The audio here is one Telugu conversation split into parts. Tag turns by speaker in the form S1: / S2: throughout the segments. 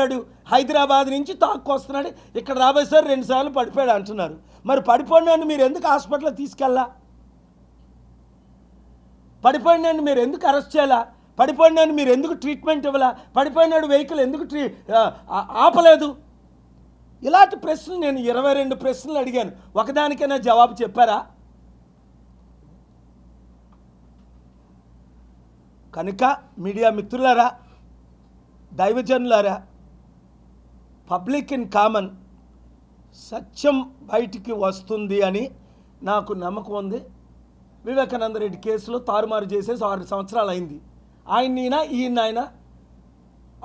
S1: పడిపోయాడు హైదరాబాద్ నుంచి తాక్కొస్తున్నాడు ఇక్కడ రాబోయేసారి రెండు సార్లు పడిపోయాడు అంటున్నారు. మరి పడిపోయినాను మీరు ఎందుకు హాస్పిటల్ తీసుకెళ్ళా? పడిపోయినాను మీరు ఎందుకు అరెస్ట్ చేయాలా? పడిపోయినాను మీరు ఎందుకు ట్రీట్మెంట్ ఇవ్వాలా? పడిపోయినాడు వెహికల్ ఎందుకు ట్రీ ఆపలేదు? ఇలాంటి ప్రశ్నలు నేను ఇరవై రెండు ప్రశ్నలు అడిగాను. ఒకదానికైనా జవాబు చెప్పారా? కనుక మీడియా మిత్రులారా దైవజనులారా పబ్లిక్ ఇన్ కామన్ సత్యం బయటికి వస్తుంది అని నాకు నమ్మకం ఉంది. వివేకానంద రెడ్డి కేసులో తారుమారు చేసేసి ఆరు సంవత్సరాలు అయింది. ఆయన ఈయన ఈయన ఆయన.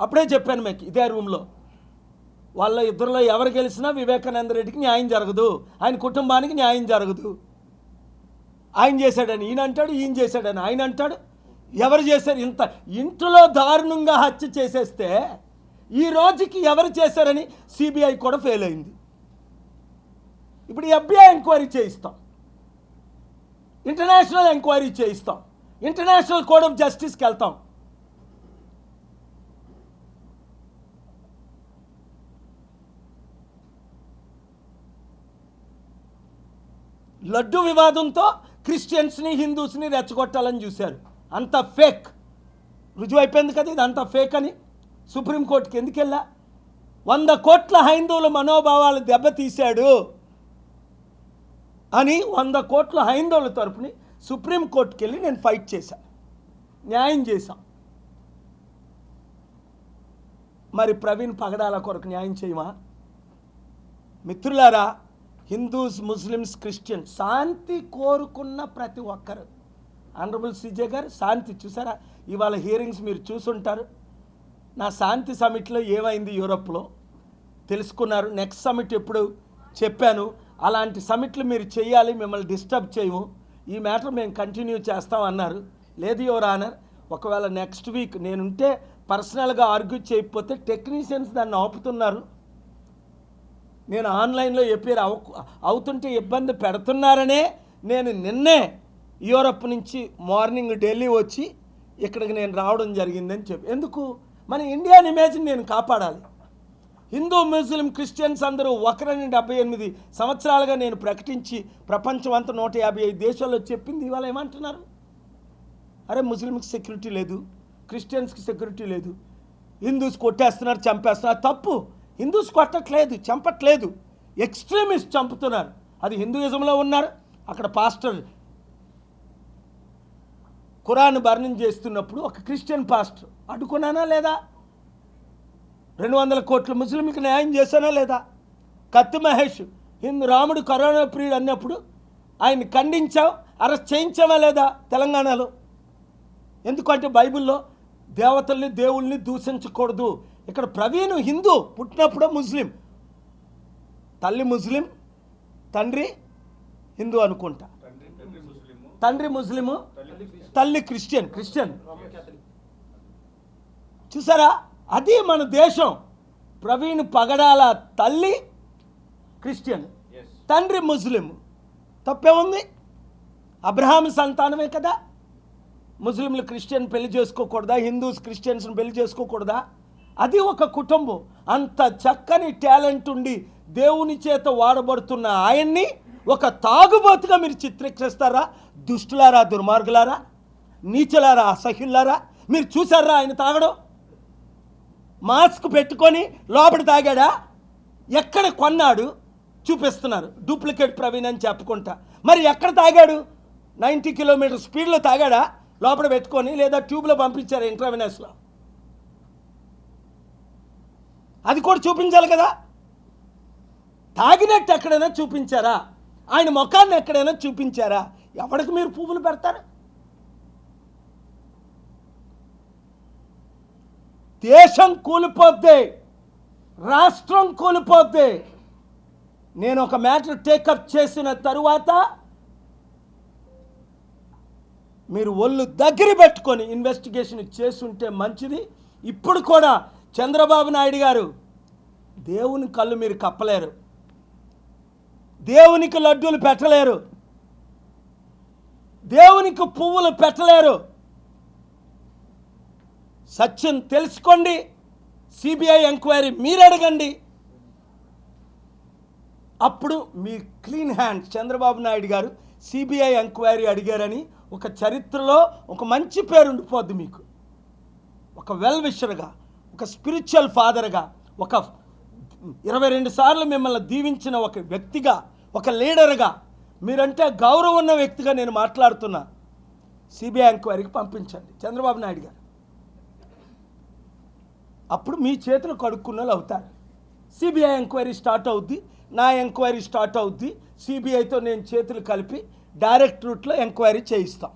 S1: అప్పుడే చెప్పాను మీకు ఇదే రూమ్లో. వాళ్ళ ఇద్దరిలో ఎవరు గెలిచినా వివేకానంద రెడ్డికి న్యాయం జరగదు. ఆయన కుటుంబానికి న్యాయం జరగదు. ఆయన చేశాడని ఈయన అంటాడు ఈయన చేశాడని ఆయన అంటాడు. ఎవరు చేశారు? ఇంత ఇంట్లో దారుణంగా హత్య చేసేస్తే ఈ రోజుకి ఎవరు చేశారని సిబిఐ కూడా ఫెయిల్ అయింది. ఇప్పుడు ఎఫ్బిఐ ఎంక్వైరీ చేయిస్తాం. ఇంటర్నేషనల్ ఎంక్వైరీ చేయిస్తాం. ఇంటర్నేషనల్ కోర్ట్ ఆఫ్ జస్టిస్కి వెళ్తాం. లడ్డు వివాదంతో క్రిస్టియన్స్ని హిందూస్ని రెచ్చగొట్టాలని చూశారు. అంత ఫేక్ రుజువు అయిపోయింది కదా ఇది అంత ఫేక్ అని. సుప్రీంకోర్టుకి ఎందుకు వెళ్ళా వంద కోట్ల హైందవుల మనోభావాలు దెబ్బతీశాడు అని వంద కోట్ల హైందవుల తరపుని సుప్రీంకోర్టుకి వెళ్ళి నేను ఫైట్ చేశాను న్యాయం చేశాం. మరి ప్రవీణ్ పగడాల కొరకు న్యాయం చేయమా? మిత్రులారా హిందూస్ ముస్లిమ్స్ క్రిస్టియన్ శాంతి కోరుకున్న ప్రతి ఒక్కరు. ఆనరబుల్ సిజే గారు శాంతి చూసారా? ఇవాళ హియరింగ్స్ మీరు చూసుంటారు. నా శాంతి సమిట్లో ఏమైంది యూరప్లో? తెలుసుకున్నారు. నెక్స్ట్ సమిట్ ఎప్పుడు? చెప్పాను. అలాంటి సమిట్లు మీరు చేయాలి మిమ్మల్ని డిస్టర్బ్ చేయము. ఈ మ్యాటర్ మేము కంటిన్యూ చేస్తాం అన్నారు. లేదు యువర్ ఆనర్. ఒకవేళ నెక్స్ట్ వీక్ నేనుంటే పర్సనల్గా ఆర్గ్యూ చేయకపోతే టెక్నీషియన్స్ దాన్ని ఆపుతున్నారు. నేను ఆన్లైన్లో ఎప్పేరు అవ అవుతుంటే ఇబ్బంది పెడుతున్నారనే నేను నిన్నే యూరప్ నుంచి మార్నింగ్ ఢిల్లీ వచ్చి ఇక్కడికి నేను రావడం జరిగిందని చెప్పి. ఎందుకు? మన ఇండియన్ ఇమేజ్ని నేను కాపాడాలి. హిందూ ముస్లిం క్రిస్టియన్స్ అందరూ ఒకరని డెబ్బై ఎనిమిది సంవత్సరాలుగా నేను ప్రకటించి ప్రపంచం అంతా నూట యాభై ఐదు దేశాల్లో చెప్పింది ఇవాళ ఏమంటున్నారు? అరే ముస్లింకి సెక్యూరిటీ లేదు క్రిస్టియన్స్కి సెక్యూరిటీ లేదు హిందూస్ కొట్టేస్తున్నారు చంపేస్తున్నారు. తప్పు. హిందూస్ కొట్టట్లేదు చంపట్లేదు. ఎక్స్ట్రీమిస్ట్ చంపుతున్నారు. అది హిందూయిజంలో ఉన్నారు. అక్కడ పాస్టర్ ఖురాన్ బర్ణం చేస్తున్నప్పుడు ఒక క్రిస్టియన్ పాస్టర్ అడ్డుకున్నానా లేదా? రెండు వందల కోట్ల ముస్లింకి న్యాయం చేశానా లేదా? కత్తి మహేష్ హిందూ రాముడు కరోనా ప్రియుడు అన్నప్పుడు ఆయన ఖండించాం అరెస్ట్ చేయించావా లేదా తెలంగాణలో? ఎందుకంటే బైబిల్లో దేవతల్ని దేవుల్ని దూషించకూడదు. ఇక్కడ ప్రవీణ్ హిందూ పుట్టినప్పుడు ముస్లిం. తల్లి ముస్లిం తండ్రి హిందూ అనుకుంటా.
S2: తండ్రి ముస్లిము. తల్లి క్రిస్టియన్.
S1: క్రిస్టియన్. చూసారా? అది మన దేశం. ప్రవీణ్ పగడాల తల్లి క్రిస్టియన్. తండ్రి ముస్లిం. తప్పేముంది? అబ్రహాం సంతానమే కదా. ముస్లింలు క్రిస్టియన్ పెళ్ళి చేసుకోకూడదా? హిందూస్ క్రిస్టియన్స్ని పెళ్ళి చేసుకోకూడదా? అది ఒక కుటుంబం. అంత చక్కని టాలెంట్ ఉండి దేవుని చేత వాడబడుతున్న ఆయన్ని ఒక తాగుబోతుగా మీరు చిత్రీకరిస్తారా? దుష్టులారా దుర్మార్గులారా? నీచలారా అసహ్యులారా? మీరు చూసారా ఆయన తాగడం? మాస్క్ పెట్టుకొని లోపల తాగాడా? ఎక్కడ కొన్నాడు? చూపిస్తున్నారు. డూప్లికేట్ ప్రవీణ్ అని చెప్పుకుంటా. మరి ఎక్కడ తాగాడు? నైంటీ కిలోమీటర్ స్పీడ్లో తాగాడా? లోపల పెట్టుకొని లేదా ట్యూబ్లో పంపించారు ఇంట్రావినస్లో? అది కూడా చూపించాలి కదా. తాగినట్టు ఎక్కడైనా చూపించారా? ఆయన ముఖాన్ని ఎక్కడైనా చూపించారా? ఎవరికి మీరు పువ్వులు పెడతారు? దేశం కూలిపోద్ది రాష్ట్రం కూలిపోద్ది. నేను ఒక మ్యాటర్ టేకప్ చేసిన తరువాత మీరు ఒళ్ళు దగ్గర పెట్టుకొని ఇన్వెస్టిగేషన్ చేసుంటే మంచిది. ఇప్పుడు కూడా చంద్రబాబు నాయుడు గారు దేవుని కళ్ళు మీరు కప్పలేరు. దేవునికి లడ్డూలు పెట్టలేరు. దేవునికి పువ్వులు పెట్టలేరు. సత్యం తెలుసుకోండి. సిబిఐ ఎంక్వైరీ మీరు అడగండి. అప్పుడు మీ క్లీన్ హ్యాండ్ చంద్రబాబు నాయుడు గారు సిబిఐ ఎంక్వైరీ అడిగారని ఒక చరిత్రలో ఒక మంచి పేరు ఉండిపోద్ది మీకు. ఒక వెల్ విషర్గా ఒక స్పిరిచువల్ ఫాదర్గా ఒక ఇరవై రెండు సార్లు మిమ్మల్ని దీవించిన ఒక వ్యక్తిగా ఒక లీడర్గా మీరంటే గౌరవం ఉన్న వ్యక్తిగా నేను మాట్లాడుతున్నా. సిబిఐ ఎంక్వైరీకి పంపించండి. చంద్రబాబు నాయుడు గారు. అప్పుడు మీ చేతులు కడుక్కున్న వాళ్ళు అవుతారు సిబిఐ ఎంక్వైరీ స్టార్ట్ అవుద్ది నా ఎంక్వైరీ స్టార్ట్ అవుద్ది సిబిఐతో నేను చేతులు కలిపి డైరెక్ట్ రూట్లో ఎంక్వైరీ చేయిస్తాం.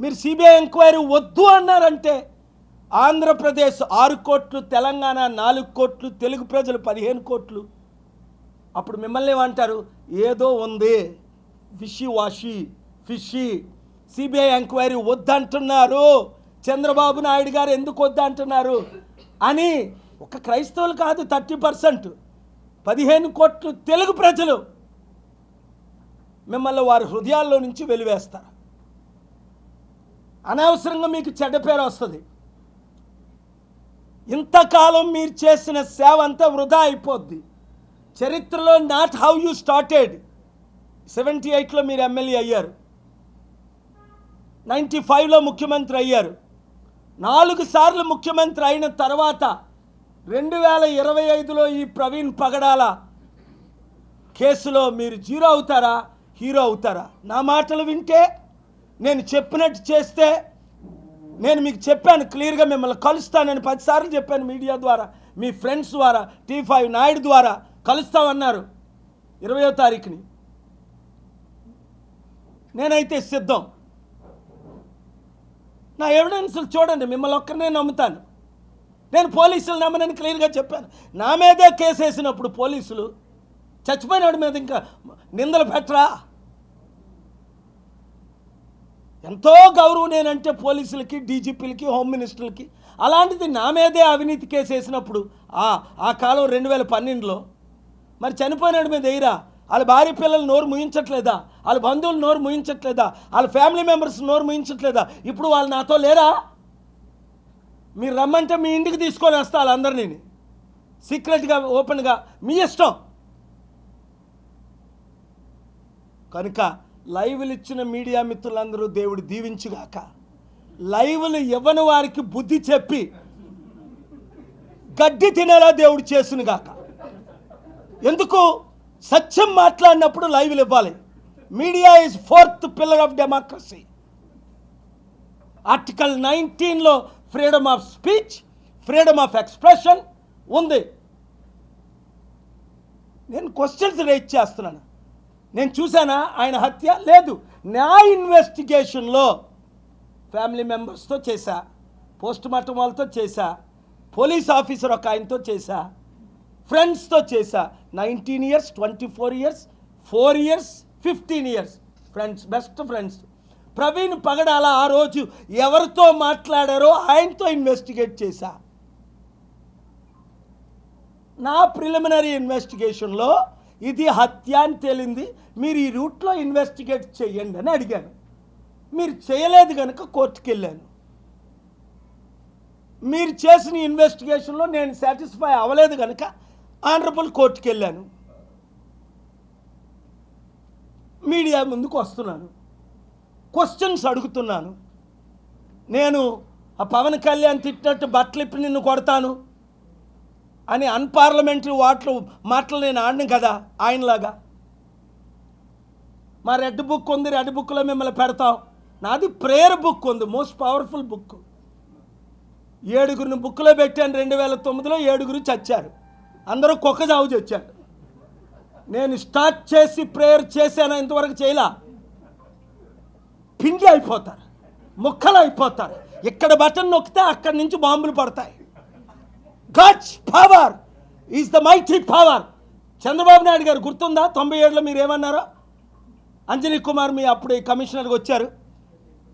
S1: మీరు సిబిఐ ఎంక్వైరీ వద్దు అన్నారంటే ఆంధ్రప్రదేశ్ ఆరు కోట్లు తెలంగాణ నాలుగు కోట్లు తెలుగు ప్రజలు పదిహేను కోట్లు. అప్పుడు మిమ్మల్ని ఏమంటారు? ఏదో ఉంది. విషి వాషి ఫిషి సిబిఐ ఎంక్వైరీ వద్దంటున్నారు. చంద్రబాబు నాయుడు గారు ఎందుకు వద్దంటున్నారు అని ఒక క్రైస్తవులు కాదు థర్టీ పర్సెంట్. పదిహేను కోట్లు తెలుగు ప్రజలు మిమ్మల్ని వారి హృదయాల్లో నుంచి వెలివేస్తారు. అనవసరంగా మీకు చెడ్డ పేరు వస్తుంది. ఇంతకాలం మీరు చేసిన సేవ అంతా వృధా అయిపోద్ది. చరిత్రలో not how you started. Seventy ఎయిట్లో మీరు ఎమ్మెల్యే అయ్యారు. నైంటీ ఫైవ్లో ముఖ్యమంత్రి అయ్యారు. నాలుగు సార్లు ముఖ్యమంత్రి అయిన తర్వాత రెండు వేల ఇరవై ఐదులో ఈ ప్రవీణ్ పగడాల కేసులో మీరు జీరో అవుతారా హీరో అవుతారా? నా మాటలు వింటే నేను చెప్పినట్టు చేస్తే నేను మీకు చెప్పాను క్లియర్గా మిమ్మల్ని కలుస్తానని పదిసార్లు చెప్పాను మీడియా ద్వారా మీ ఫ్రెండ్స్ ద్వారా టీ ఫైవ్ నాయుడు ద్వారా కలుస్తామన్నారు ఇరవయో తారీఖుని. నేనైతే సిద్ధం. నా ఎవిడెన్స్లు చూడండి మిమ్మల్ని ఒక్కరినే నమ్ముతాను. నేను పోలీసులు నమ్మనని క్లియర్గా చెప్పాను. నా మీదే కేసు వేసినప్పుడు పోలీసులు చచ్చిపోయినాడి మీద ఇంకా నిందలు పెట్టరా? ఎంతో గౌరవం నేనంటే పోలీసులకి డీజీపీలకి హోమ్ మినిస్టర్లకి అలాంటిది నా మీదే అవినీతి కేసు వేసినప్పుడు ఆ ఆ కాలం రెండు వేల పన్నెండులో మరి చనిపోయినాడు మీద ఎయిరా వాళ్ళ భార్య పిల్లలు నోరు ముయించట్లేదా? వాళ్ళ బంధువులు నోరు ముయించట్లేదా? వాళ్ళ ఫ్యామిలీ మెంబర్స్ నోరు ముయించట్లేదా? ఇప్పుడు వాళ్ళు నాతో లేరా? మీరు రమ్మంటే మీ ఇంటికి తీసుకొని వస్తా వాళ్ళందరినీ. సీక్రెట్గా ఓపెన్గా మీ ఇష్టం. కనుక లైవ్లు ఇచ్చిన మీడియా మిత్రులందరూ దేవుడు దీవించుగాక. లైవ్లు ఇవ్వని వారికి బుద్ధి చెప్పి గడ్డి తినేలా దేవుడు చేసునుగాక. ఎందుకు? సత్యం మాట్లాడినప్పుడు లైవ్లు ఇవ్వాలి. Media is fourth pillar of democracy article నైన్టీన్లో freedom of speech freedom of expression ఉంది. నేను క్వశ్చన్స్ రేజ్ చేస్తున్నాను. నేను చూశానా? ఆయన హత్య లేదు. నా ఇన్వెస్టిగేషన్లో ఫ్యామిలీ మెంబర్స్తో చేశా. పోస్ట్ మార్టం వాళ్ళతో చేశా. పోలీస్ ఆఫీసర్ ఒక ఆయనతో చేశా. ఫ్రెండ్స్తో చేశా. Nineteen years twenty four years four years fifteen years friends best friends Praveen Pagadala ఆ రోజు ఎవరితో మాట్లాడారో ఆయనతో ఇన్వెస్టిగేట్ చేశా. నా ప్రిలిమినరీ ఇన్వెస్టిగేషన్లో ఇది హత్య అని తేలింది. మీరు ఈ రూట్లో ఇన్వెస్టిగేట్ చేయండి అని అడిగాను. మీరు చేయలేదు కనుక కోర్టుకు వెళ్ళాను మీరు చేసిన ఇన్వెస్టిగేషన్లో నేను సాటిస్ఫై అవ్వలేదు కనుక ఆనరబుల్ కోర్టుకు వెళ్ళాను మీడియా ముందుకు వస్తున్నాను. క్వశ్చన్స్ అడుగుతున్నాను. నేను ఆ పవన్ కళ్యాణ్ తిట్టినట్టు బట్టలు ఇప్పి నిన్ను కొడతాను అని అన్పార్లమెంటరీ వాటలు మాటలు నేను ఆడిన కదా ఆయనలాగా. మా రెడ్ బుక్ ఉంది రెడ్ బుక్లో మిమ్మల్ని పెడతాం. నాది ప్రేయర్ బుక్ ఉంది మోస్ట్ పవర్ఫుల్ బుక్. ఏడుగురిని బుక్లో పెట్టాను రెండు వేల తొమ్మిదిలో ఏడుగురు చచ్చారు. అందరూ కుక్క చావు చచ్చారు. నేను స్టార్ట్ చేసి ప్రేయర్ చేశాను ఇంతవరకు చేయలా. పిండి అయిపోతారు ముక్కలు అయిపోతారు. ఇక్కడ బటన్ నొక్కితే అక్కడి నుంచి బాంబులు పడతాయి. God's power is the mighty power Chandrababu Naidu గారు గుర్తుందా? తొంభై ఏడులో మీరు ఏమన్నారో? అంజనీ కుమార్ మీ అప్పుడు ఈ కమిషనర్కి వచ్చారు.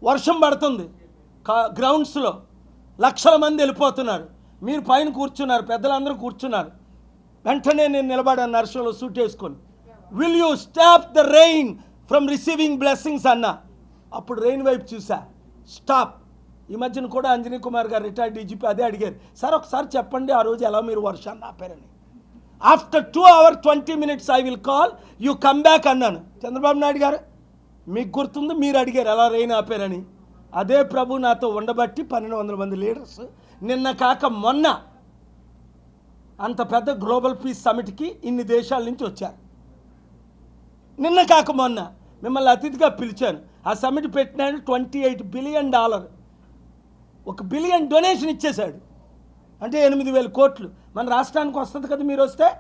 S1: వర్షం పడుతుంది. కా- గ్రౌండ్స్లో లక్షల మంది వెళ్ళిపోతున్నారు. మీరు పైన కూర్చున్నారు పెద్దలందరూ కూర్చున్నారు. వెంటనే నేను నిలబడాను నర్సంలో సూట్ వేసుకొని will you stop the rain from receiving blessings అన్న? అప్పుడు రెయిన్ వైపు చూసా. స్టాప్ ఈ మధ్యన కూడా అంజనీ కుమార్ గారు రిటైర్డ్ డీజీపీ అదే అడిగారు. సార్ ఒకసారి చెప్పండి ఆ రోజు ఎలా మీరు వర్షాన్ని ఆపారని. After two hour twenty minutes I will call you come back అన్నాను. చంద్రబాబు నాయుడు గారు మీకు గుర్తుంది? మీరు అడిగారు ఎలా రెయిన్ ఆపారని. అదే ప్రభు నాతో ఉండబట్టి పన్నెండు వందల మంది లీడర్స్ నిన్న కాక మొన్న అంత పెద్ద గ్లోబల్ పీస్ సమిట్కి ఇన్ని దేశాల నుంచి వచ్చారు. నిన్న కాక మొన్న మిమ్మల్ని అతిథిగా పిలిచాను. ఆ సమిట్ పెట్టినాడు ట్వంటీ ఎయిట్ బిలియన్ డాలర్. ఒక బిలియన్ డొనేషన్ ఇచ్చేశాడు. అంటే ఎనిమిది వేల కోట్లు. మన రాష్ట్రానికి వస్తుంది కదా మీరు వస్తే?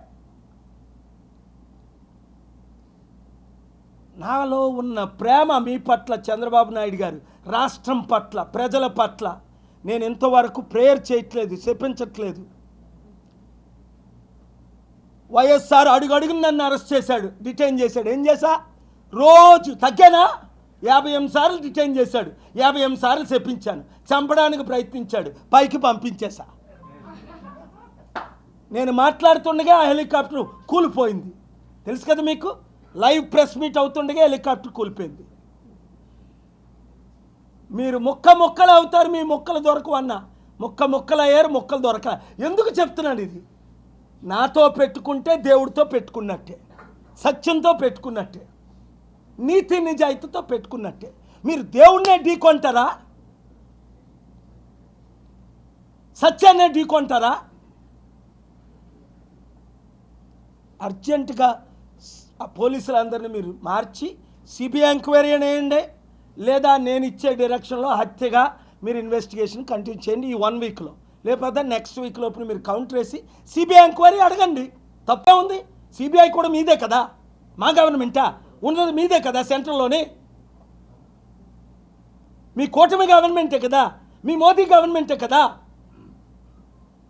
S1: నాలో ఉన్న ప్రేమ మీ పట్ల చంద్రబాబు నాయుడు గారు రాష్ట్రం పట్ల ప్రజల పట్ల. నేను ఇంతవరకు ప్రేయర్ చేయట్లేదు చెప్పించట్లేదు. వైఎస్ఆర్ అడుగడుగున నన్ను అరెస్ట్ చేశాడు. డిటైన్ చేశాడు. ఏం చేశా? రోజు తగ్గేనా? యాభై ఎనిమిది సార్లు డిటైన్ చేశాడు. యాభై ఎనిమిది సార్లు చెప్పించాను. చంపడానికి ప్రయత్నించాడు. పైకి పంపించేశా. నేను మాట్లాడుతుండగా ఆ హెలికాప్టర్ కూలిపోయింది. తెలుసు కదా మీకు? లైవ్ ప్రెస్ మీట్ అవుతుండగా హెలికాప్టర్ కూలిపోయింది. మీరు ముక్క ముక్కలు అవుతారు మీ ముక్కలు దొరకవన్నా మొక్క ముక్క ముక్కలు అయ్యారు ముక్కలు దొరక ఎందుకు చెప్తున్నాను ఇది? నాతో పెట్టుకుంటే దేవుడితో పెట్టుకున్నట్టే సత్యంతో పెట్టుకున్నట్టే నీతి నిజాయితీతో పెట్టుకున్నట్టే. మీరు దేవుణ్ణే ఢీకొంటారా? సత్యాన్నే ఢీకొంటారా? అర్జెంటుగా ఆ పోలీసులందరినీ మీరు మార్చి సిబిఐ ఎంక్వైరీ అనేయండి లేదా నేను ఇచ్చే డైరెక్షన్లో హత్యగా మీరు ఇన్వెస్టిగేషన్ కంటిన్యూ చేయండి ఈ వన్ వీక్లో. లేకపోతే నెక్స్ట్ వీక్ లోపల మీరు కౌంటర్ వేసి సిబిఐ ఎంక్వైరీ అడగండి. తప్పే ఉంది. సిబిఐ కూడా మీదే కదా. మా గవర్నమెంటా ఉన్నది మీదే కదా సెంట్రల్లోనే మీ కూటమి గవర్నమెంటే కదా? మీ మోదీ గవర్నమెంటే కదా?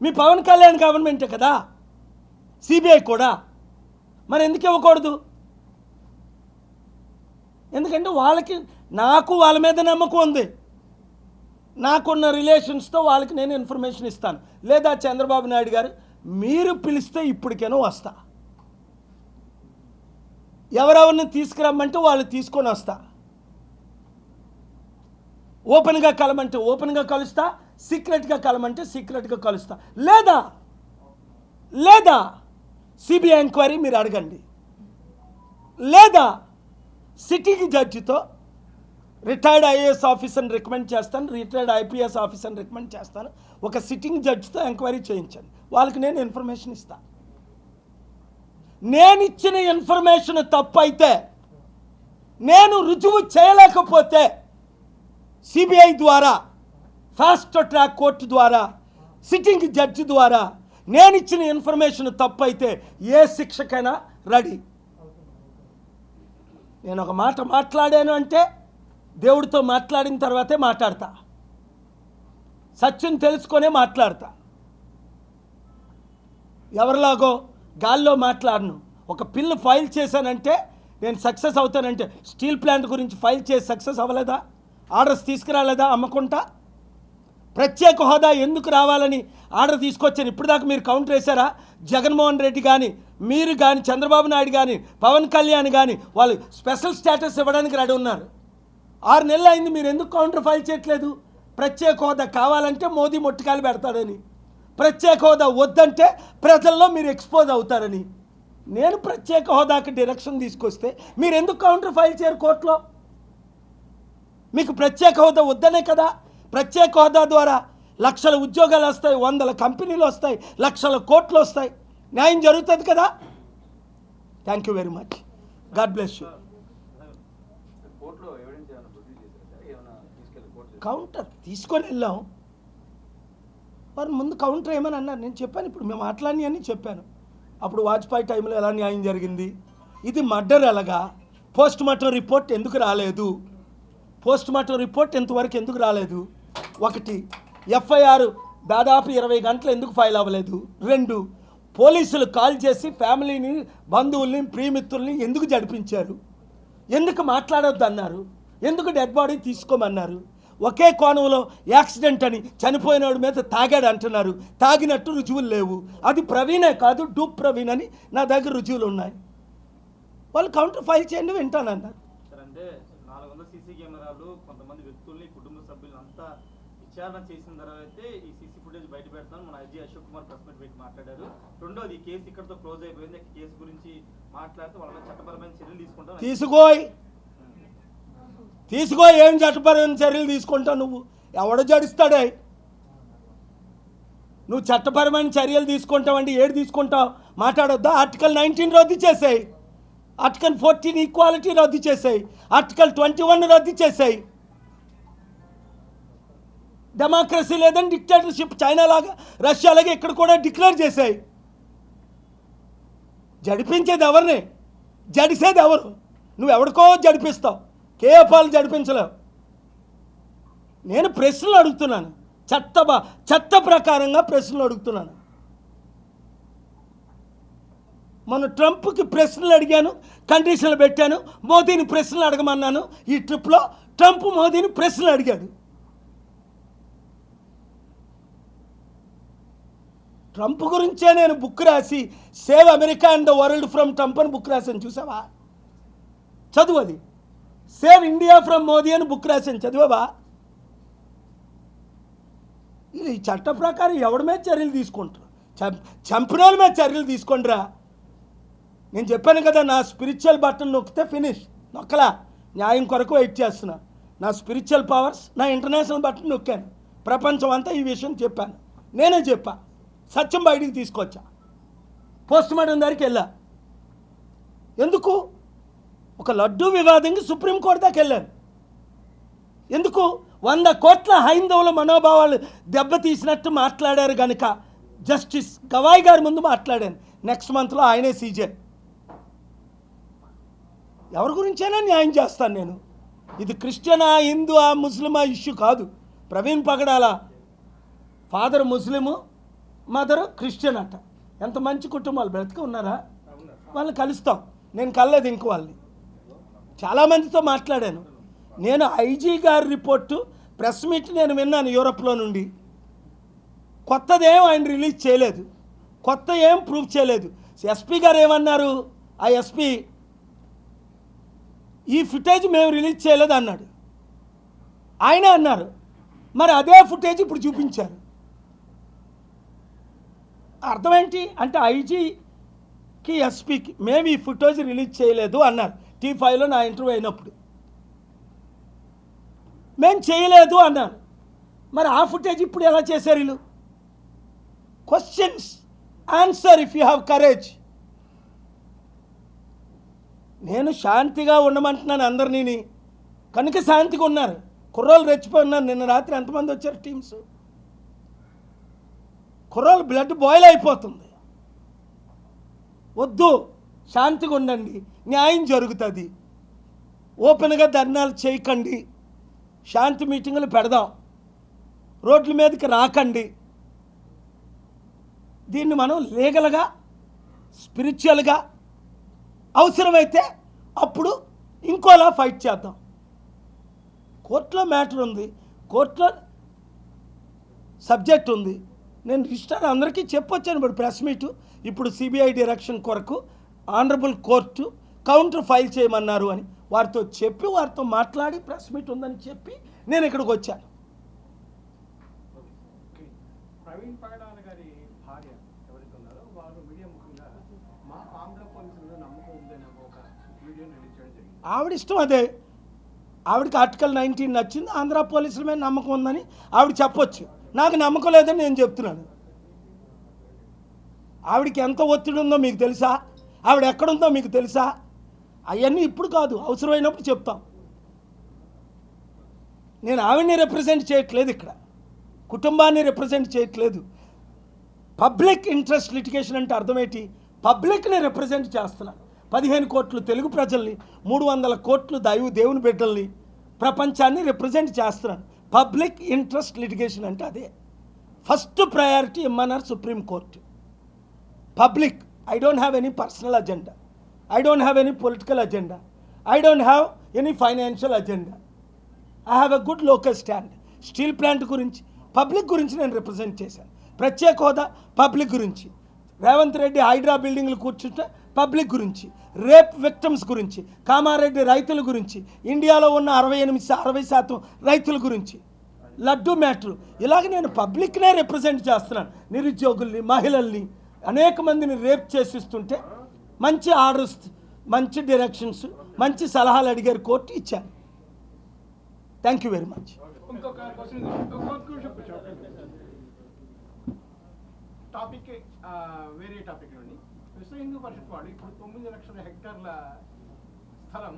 S1: మీ పవన్ కళ్యాణ్ గవర్నమెంటే కదా? సిబిఐ కూడా? మరి ఎందుకు ఇవ్వకూడదు? ఎందుకంటే వాళ్ళకి నాకు వాళ్ళ మీద నమ్మకం ఉంది. నాకున్న రిలేషన్స్తో వాళ్ళకి నేను ఇన్ఫర్మేషన్ ఇస్తాను. లేదా చంద్రబాబు నాయుడు గారు మీరు పిలిస్తే ఇప్పటికేనో వస్తా. ఎవరెవరిని తీసుకురమ్మంటే వాళ్ళు తీసుకొని వస్తా. ఓపెన్గా కలమంటే ఓపెన్గా కలుస్తా సీక్రెట్గా కలమంటే సీక్రెట్గా కలుస్తా. లేదా లేదా సిబిఐ ఎంక్వైరీ మీరు అడగండి. లేదా సిట్టింగ్ జడ్జితో రిటైర్డ్ ఐఏఎస్ ఆఫీసర్ని రికమెండ్ చేస్తాను రిటైర్డ్ ఐపీఎస్ ఆఫీసర్ని రికమెండ్ చేస్తాను. ఒక సిట్టింగ్ జడ్జితో ఎంక్వైరీ చేయించండి. వాళ్ళకి నేను ఇన్ఫర్మేషన్ ఇస్తాను నేను ఇచ్చిన ఇన్ఫర్మేషన్ తప్పు అయితే నేను రుజువు చేయలేకపోతే సిబిఐ ద్వారా ఫాస్ట్ ట్రాక్ కోర్టు ద్వారా సిట్టింగ్ జడ్జి ద్వారా నేను ఇచ్చిన ఇన్ఫర్మేషన్ తప్పు అయితే ఏ శిక్షకైనా రెడీ. నేను ఒక మాట మాట్లాడాను అంటే దేవుడితో మాట్లాడిన తర్వాతే మాట్లాడతా. సత్యం తెలుసుకొనే మాట్లాడతా. ఎవరిలాగో గాల్లో మాట్లాడను. ఒక పిల్లు ఫైల్ చేశానంటే నేను సక్సెస్ అవుతానంటే స్టీల్ ప్లాంట్ గురించి ఫైల్ చేసి సక్సెస్ అవ్వలేదా? ఆర్డర్స్ తీసుకురాలేదా అమ్మకుంటా? ప్రత్యేక హోదా ఎందుకు రావాలని ఆర్డర్ తీసుకొచ్చాను? ఇప్పుడు దాకా మీరు కౌంటర్ వేశారా? జగన్మోహన్ రెడ్డి కానీ మీరు కానీ చంద్రబాబు నాయుడు కానీ పవన్ కళ్యాణ్ కానీ వాళ్ళు స్పెషల్ స్టేటస్ ఇవ్వడానికి రెడీ ఉన్నారు. ఆరు నెలలు అయింది మీరు ఎందుకు కౌంటర్ ఫైల్ చేయట్లేదు? ప్రత్యేక హోదా కావాలంటే మోదీ మొట్టికాయలు పెడతాడని. ప్రత్యేక హోదా వద్దంటే ప్రజల్లో మీరు ఎక్స్పోజ్ అవుతారని. నేను ప్రత్యేక హోదాకి డైరెక్షన్ తీసుకొస్తే మీరు ఎందుకు కౌంటర్ ఫైల్ చేయరు కోర్టులో? మీకు ప్రత్యేక హోదా వద్దనే కదా? ప్రత్యేక హోదా ద్వారా లక్షల ఉద్యోగాలు వస్తాయి వందల కంపెనీలు వస్తాయి లక్షల కోట్లు వస్తాయి. న్యాయం జరుగుతుంది కదా? Thank you very much God bless you
S2: కోర్టులో ఎవిడెన్స్ ఏమైనా ప్రొడ్యూస్ చేశారా సార్ ఏమైనా తీసుకెళ్ళి కోర్టు
S1: కౌంటర్ తీసుకొని వెళ్ళాం. వారు ముందు కౌంటర్ ఏమని అన్నారు? నేను చెప్పాను ఇప్పుడు మేము అట్లాని అని చెప్పాను. అప్పుడు వాజ్పేయి టైంలో ఎలా న్యాయం జరిగింది? ఇది మర్డర్ ఎలాగా? పోస్ట్ మార్టం రిపోర్ట్ ఎందుకు రాలేదు? పోస్ట్ మార్టం రిపోర్ట్ ఇంతవరకు ఎందుకు రాలేదు? ఒకటి ఎఫ్ఐఆర్ దాదాపు ఇరవై గంటలు ఎందుకు ఫైల్ అవ్వలేదు? రెండు పోలీసులు కాల్ చేసి ఫ్యామిలీని బంధువుల్ని ప్రియమిత్రుల్ని ఎందుకు జడిపించారు? ఎందుకు మాట్లాడొద్దు అన్నారు ఎందుకు డెడ్ బాడీ తీసుకోమన్నారు? ఒకే కోణంలో యాక్సిడెంట్ అని చనిపోయినోడి మీద తాగాడు అంటున్నారు. తాగినట్టు రుజువులు లేవు. అది ప్రవీణే కాదు డూప్ ప్రవీణ్ అని నా దగ్గర రుజువులు ఉన్నాయి. వాళ్ళు కౌంటర్ ఫైల్ చేయండి వింటానన్నారు
S2: కొంతమంది వ్యక్తుల్ని కుటుంబ ఈ
S3: విచారణ చేసిన తర్వాత ఈ సీసీ ఫుటేజ్ బయట పెడతాను. మన అశోక్ కుమార్ ప్రెస్ మీట్ పెట్టి మాట్లాడారు. రెండోది కేసు ఇక్కడతో క్లోజ్ అయిపోయింది. కేసు గురించి మాట్లాడితే వాళ్ళ చట్టపరమైన చర్యలు తీసుకుంటాం
S1: తీసుకోయ్. తీసుకో ఏం చట్టపరమైన చర్యలు తీసుకుంటావు నువ్వు? ఎవడ జడిస్తాడే? నువ్వు చట్టపరమైన చర్యలు తీసుకుంటావండి ఏడు తీసుకుంటావు? మాట్లాడొద్దా? ఆర్టికల్ నైన్టీన్ రద్దు చేసాయి. ఆర్టికల్ ఫోర్టీన్ ఈక్వాలిటీ రద్దు చేసాయి. ఆర్టికల్ ట్వంటీ వన్ రద్దు చేసాయి. డెమోక్రసీ లేదని డిక్టేటర్షిప్ చైనా లాగా రష్యా లాగా ఇక్కడ కూడా డిక్లేర్ చేశాయి జడిపించేది ఎవరిని? జడిసేది ఎవరు? నువ్వు ఎవరికో జడిపిస్తావు. కేపాలు జడిపించలేవు నేను ప్రశ్నలు అడుగుతున్నాను. చెత్త బ- ప్రకారంగా ప్రశ్నలు అడుగుతున్నాను. మొన్న ట్రంప్కి ప్రశ్నలు అడిగాను కండిషన్లు పెట్టాను మోదీని ప్రశ్నలు అడగమన్నాను. ఈ ట్రిప్లో ట్రంప్ మోదీని ప్రశ్నలు అడిగాడు. ట్రంప్ గురించే నేను బుక్ రాసి save America and the world from Trump అని బుక్ రాశాను చూసావా? చదువు అది. సేవ్ ఇండియా ఫ్రమ్ మోదీ అని బుక్ రాశాను. చదివావా? ఇది ఈ చట్ట ప్రకారం ఎవడి మీద చర్యలు తీసుకుంటారు చం- చంపిన వాళ్ళ మీద చర్యలు తీసుకోండిరా. నేను చెప్పాను కదా నా స్పిరిచువల్ బటన్ నొక్కితే ఫినిష్ నొక్కలా. న్యాయం కొరకు వెయిట్ చేస్తున్నా. నా స్పిరిచువల్ పవర్స్ నా ఇంటర్నేషనల్ బటన్ నొక్కాను. ప్రపంచం అంతా ఈ విషయం చెప్పాను. నేనే చెప్పా. సత్యం బయటికి తీసుకొచ్చా. పోస్ట్ మార్టం దగ్గరికి వెళ్ళా. ఎందుకు? ఒక లడ్డూ వివాదంకి సుప్రీంకోర్టు దాకా వెళ్ళాను ఎందుకు? వంద కోట్ల హైందవుల మనోభావాలు దెబ్బతీసినట్టు మాట్లాడారు కనుక జస్టిస్ గవాయ్ గారి ముందు మాట్లాడాను. నెక్స్ట్ మంత్లో ఆయనే సీజే. ఎవరి గురించైనా న్యాయం చేస్తాను నేను. ఇది క్రిస్టియనా హిందువా ముస్లిమా ఇష్యూ కాదు. Praveen Pagadala father Muslim mother Christian అట. ఎంత మంచి కుటుంబాలు బ్రతికి ఉన్నారా? వాళ్ళని కలుస్తాం. నేను కలలేదు ఇంకో వాళ్ళని. చాలామందితో మాట్లాడాను. నేను ఐజీ గారి రిపోర్టు ప్రెస్ మీట్ నేను విన్నాను యూరప్లో నుండి. కొత్తదేం ఆయన రిలీజ్ చేయలేదు. కొత్త ఏం ప్రూఫ్ చేయలేదు. ఎస్పీ గారు ఏమన్నారు? ఆ ఎస్పీ ఈ ఫుటేజ్ మేము రిలీజ్ చేయలేదు అన్నాడు. ఆయనే అన్నారు. మరి అదే ఫుటేజ్ ఇప్పుడు చూపించారు. అర్థమేంటి అంటే ఐజీకి ఎస్పీకి మేము ఈ ఫుటేజ్ రిలీజ్ చేయలేదు అన్నారు. టీ ఫైవ్లో నా ఇంటర్వ్యూ అయినప్పుడు. మేము చేయలేదు అన్నారు మరి ఆ ఫుటేజ్ ఇప్పుడు ఎలా చేశారు వీళ్ళు? Questions answer if you have courage నేను శాంతిగా ఉండమంటున్నాను అందరినీ. కనుక శాంతిగా ఉన్నారు కుర్రోళ్ళు రెచ్చిపోయి ఉన్నారు. నిన్న రాత్రి ఎంతమంది వచ్చారు టీమ్స్? కుర్రోళ్ళు బ్లడ్ బాయిల్ అయిపోతుంది. వద్దు శాంతిగా ఉండండి. న్యాయం జరుగుతుంది. ఓపెన్గా ధర్నాలు చేయకండి. శాంతి మీటింగులు పెడదాం. రోడ్ల మీదకి రాకండి. దీన్ని మనం లీగల్గా స్పిరిచువల్గా అవసరమైతే అప్పుడు ఇంకోలా ఫైట్ చేద్దాం. కోర్టులో మ్యాటర్ ఉంది. కోర్టులో సబ్జెక్ట్ ఉంది. నేను రిజిస్టర్ అందరికీ చెప్పొచ్చాను. ఇప్పుడు ప్రెస్ మీటు ఇప్పుడు సిబిఐ డైరెక్షన్ కొరకు ఆనరబుల్ కోర్టు కౌంటర్ ఫైల్ చేయమన్నారు అని వారితో చెప్పి వారితో మాట్లాడి ప్రెస్ మీట్ ఉందని చెప్పి నేను ఇక్కడికి వచ్చాను.
S4: ప్రవీణ్ పగడాల గారి భార్య ఎవరైతే ఉన్నారో వారు మీడియా ముఖంగా మా ఆంధ్ర పోలీసులు నమ్మకం ఉందనే ఒక వీడియోని రిలీజ్ చేయడం జరిగింది.
S1: ఆవిడ ఇష్టం అదే. ఆవిడకి ఆర్టికల్ నైన్టీన్ నచ్చింది ఆంధ్ర పోలీసుల మీద నమ్మకం ఉందని ఆవిడ చెప్పొచ్చు. నాకు నమ్మకం లేదని నేను చెప్తున్నాను. ఆవిడకి ఎంత ఒత్తిడి ఉందో మీకు తెలుసా? ఆవిడ ఎక్కడుందో మీకు తెలుసా? అవన్నీ ఇప్పుడు కాదు అవసరమైనప్పుడు చెప్తాం. నేను ఆవిడని రిప్రజెంట్ చేయట్లేదు ఇక్కడ. కుటుంబాన్ని రిప్రజెంట్ చేయట్లేదు. పబ్లిక్ ఇంట్రెస్ట్ లిటిగేషన్ అంటే అర్థమేంటి? పబ్లిక్ని రిప్రజెంట్ చేస్తున్నాను పదిహేను కోట్లు తెలుగు ప్రజల్ని మూడు వందల కోట్లు దైవ దేవుని బిడ్డల్ని ప్రపంచాన్ని రిప్రజెంట్ చేస్తున్నాను. పబ్లిక్ ఇంట్రెస్ట్ లిటిగేషన్ అంటే అదే. First priority ఇమ్మన్నారు supreme court public I don't have any personal agenda I don't have any political agenda I don't have any financial agenda I have a good local stand steel plant గురించి పబ్లిక్ గురించి నేను రిప్రజెంట్ చేశాను. ప్రత్యేక హోదా పబ్లిక్ గురించి. రేవంత్ రెడ్డి హైడ్రా బిల్డింగ్లు కూర్చుంటే పబ్లిక్ గురించి. రేప్ విక్టమ్స్ గురించి. కామారెడ్డి రైతుల గురించి. ఇండియాలో ఉన్న అరవై ఎనిమిది అరవై శాతం రైతుల గురించి. లడ్డు మ్యాటర్ ఇలాగ నేను పబ్లిక్నే రిప్రజెంట్ చేస్తున్నాను. నిరుద్యోగుల్ని మహిళల్ని అనేక మందిని రేప్ చేసిస్తుంటే మంచి ఆర్డర్స్ మంచి డైరెక్షన్స్ మంచి సలహాలు అడిగారు కోర్టు ఇచ్చారు. Thank you very much
S4: topic వేరే టాపిక్ నుండి విశ్వ హిందూ పరిషత్ వాళ్ళు ఇప్పుడు తొమ్మిది లక్షల హెక్టార్ల స్థలం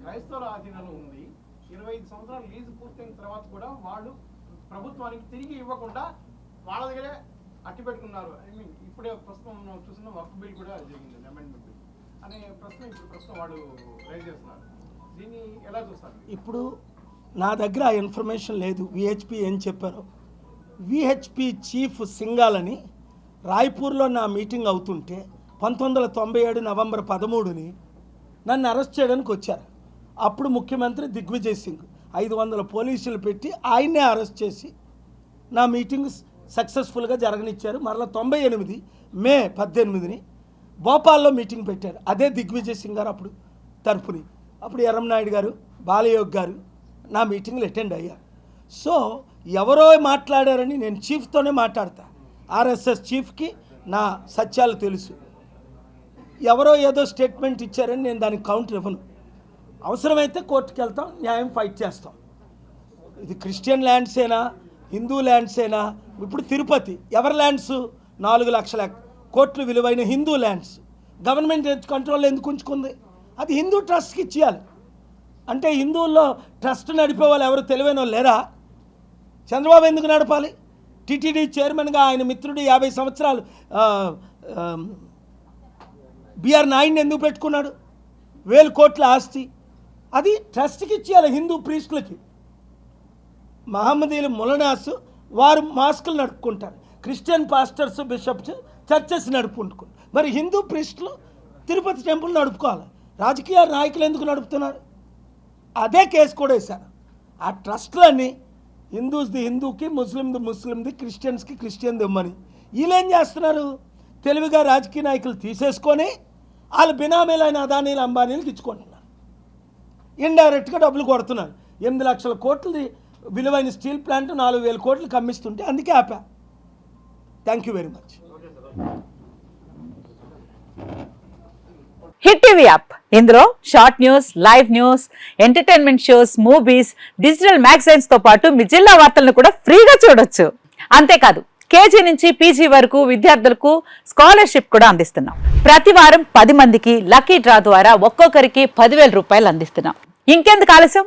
S4: క్రైస్తవుల ఆధీనంలో ఉంది. ఇరవై ఐదు సంవత్సరాలు లీజు పూర్తయిన తర్వాత కూడా వాళ్ళు ప్రభుత్వానికి తిరిగి ఇవ్వకుండా వాళ్ళ దగ్గరే అట్టి పెట్టుకున్నారు ఐ మీన్ ఇప్పుడే ప్రస్తుతం మనం చూసిన వర్క్ బిల్ కూడా జరిగింది అమెండ్మెంట్ బిల్. అనే ప్రశ్న ఇప్పుడు ప్రస్తుతం వాళ్ళు రైజ్ చేస్తున్నారు. దీన్ని ఎలా చూస్తారు?
S1: ఇప్పుడు నా దగ్గర ఆ ఇన్ఫర్మేషన్ లేదు. విహెచ్పి ఏం చెప్పారో. విహెచ్పి చీఫ్ సింగాలని రాయ్పూర్లో నా మీటింగ్ అవుతుంటే పంతొమ్మిది వందల తొంభై ఏడు నవంబర్ పదమూడుని నన్ను అరెస్ట్ చేయడానికి వచ్చారు. అప్పుడు ముఖ్యమంత్రి దిగ్విజయ్ సింగ్ ఐదు వందల పోలీసులు పెట్టి ఆయన్నే అరెస్ట్ చేసి నా మీటింగ్స్ సక్సెస్ఫుల్గా జరగనిచ్చారు. మరలా తొంభై ఎనిమిది మే పద్దెనిమిదిని భోపాల్లో మీటింగ్ పెట్టారు. అదే దిగ్విజయ్ సింగ్ గారు అప్పుడు తరపుని. అప్పుడు ఎర్రంనాయుడు గారు బాలయోగ్ గారు నా మీటింగ్లు అటెండ్ అయ్యారు. సో ఎవరో మాట్లాడారని నేను చీఫ్తోనే మాట్లాడతా. ఆర్ఎస్ఎస్ చీఫ్కి నా సత్యాలు తెలుసు. ఎవరో ఏదో స్టేట్మెంట్ ఇచ్చారని నేను దానికి కౌంటర్ ఇవ్వను. అవసరమైతే కోర్టుకు వెళ్తాం న్యాయం ఫైట్ చేస్తాం. ఇది క్రిస్టియన్ ల్యాండ్సేనా? హిందూ ల్యాండ్సేనా ఇప్పుడు తిరుపతి ఎవరి ల్యాండ్స్? నాలుగు లక్షల కోట్లు విలువైన హిందూ ల్యాండ్స్. గవర్నమెంట్ కంట్రోల్లో ఎందుకు ఉంచుకుంది? అది హిందూ ట్రస్ట్కి ఇచ్చేయాలి. అంటే హిందువుల్లో ట్రస్ట్ నడిపే వాళ్ళు ఎవరు తెలివైన లేరా? చంద్రబాబు ఎందుకు నడపాలి? టీటీడీ చైర్మన్గా ఆయన మిత్రుడు యాభై సంవత్సరాలు బిఆర్ నాయుడిని ఎందుకు పెట్టుకున్నాడు? వేలు కోట్ల ఆస్తి. అది ట్రస్ట్కి ఇచ్చేయాలి హిందూ ప్రీస్టులకి. మహమ్మదీలు ములనాసు వారు మాస్కులు నడుపుకుంటారు. క్రిస్టియన్ పాస్టర్స్ బిషప్స్ చర్చెస్ నడుపుకుంటున్నారు. మరి హిందూ ప్రిస్టులు తిరుపతి టెంపుల్ నడుపుకోవాలి. రాజకీయ నాయకులు ఎందుకు నడుపుతున్నారు? అదే కేసు కూడా వేశారు. ఆ ట్రస్ట్లన్నీ హిందూస్ది హిందూకి ముస్లింది ముస్లింది క్రిస్టియన్స్కి క్రిస్టియన్ది ఇమ్మని వీళ్ళు ఏం చేస్తున్నారు? తెలివిగా రాజకీయ నాయకులు తీసేసుకొని వాళ్ళు బినామీలైన అదానీలు అంబానీలకు ఇచ్చుకుంటున్నారు. ఇండైరెక్ట్గా డబ్బులు కొడుతున్నారు. ఎనిమిది లక్షల కోట్లది విలువైన స్టీల్ ప్లాంట్ నాలుగు వేల కోట్లు కమ్మిస్తుంటే అందుకే ఆపా. Thank you very much
S5: hit TV app. ఇందులో short news live news entertainment shows movies digital మ్యాగజైన్స్తో పాటు మీ జిల్లా వార్తలను కూడా ఫ్రీగా చూడొచ్చు. అంతేకాదు కేజీ నుంచి పీజీ వరకు విద్యార్థులకు స్కాలర్షిప్ కూడా అందిస్తున్నాం. ప్రతి వారం పది మందికి లక్కీ డ్రా ద్వారా ఒక్కొక్కరికి పదివేల రూపాయలు అందిస్తున్నాం. ఇంకెందుకు ఆలస్యం?